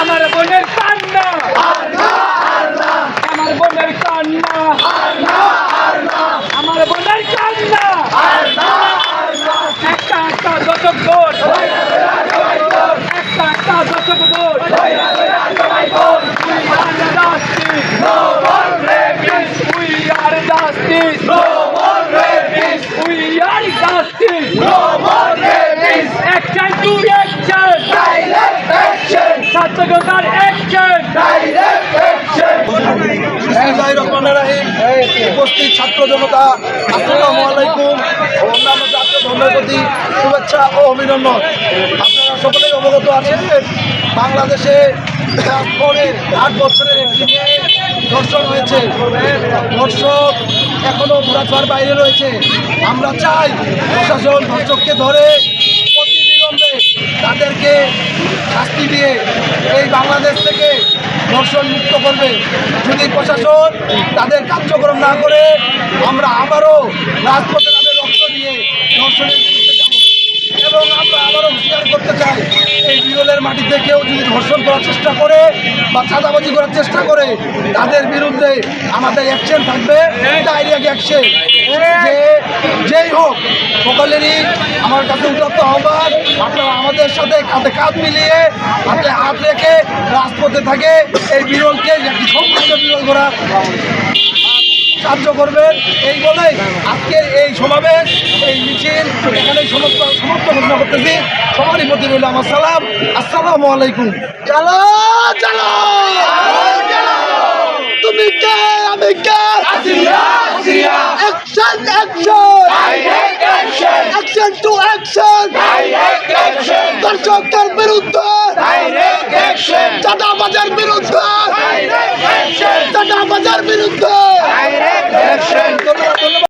আমার বোনের কান্না আমার বোনের কান্না আমার বোনের কান্না একটা একটা দশক ভোট একটা একটা vote We are justice. Action. বিসমিল্লাহির রহমানির রহিম উপস্থিত ছাত্র জনতা, আসসালামু আলাইকুম। অন্যান্য জাতীয় ধর্মের প্রতি শুভেচ্ছা ও অভিনন্দন। আপনারা সকলেই অবগত আছেন বাংলাদেশে পরে আট বছরের একটি মেয়ে ধর্ষণ হয়েছে। ধর্ষক এখনও মুরাদবার বাইরে রয়েছে। আমরা চাই প্রশাসন ধর্ষককে ধরে অতি বিলম্বে তাদেরকে শাস্তি দিয়ে এই বাংলাদেশ থেকে ধর্ষণ মুক্ত করবে। যদি প্রশাসন তাদের কার্যক্রম না করে, আমরা আবারও রাজপথে তাদের রক্ত দিয়ে ধর্ষণের এবং আমরা আবারও হুঁশিয়ার করতে চাই, এই বিরলের মাটিতে কেউ যদি ধর্ষণ করার চেষ্টা করে বা চাঁদাবাজি করার চেষ্টা করে, তাদের বিরুদ্ধে আমাদের অ্যাকশন থাকবে। ডাইরেক্ট অ্যাকশন যে যেই হোক, সকলেরই আমার কাছে উত্তপ্ত আহ্বান। আপনারা সাথে কাঁধে কাঁধ মিলিয়ে, হাতে হাত রেখে রাজপথে থাকে এই বিরলকে একটি সম্পূর্ণ বিরল করা সাহায্য করবেন এই বলে আজকের এই সমাবেশ, এই মিছিল এখানে সমস্ত সমস্ত ঘোষণা করতেছি। সবারই প্রতি রইল আমার সালাম, আসসালামু আলাইকুম। চালো চালো শাসকদের বিরুদ্ধে। চাঁদাবাজের বিরুদ্ধে। চাঁদাবাজের বিরুদ্ধে।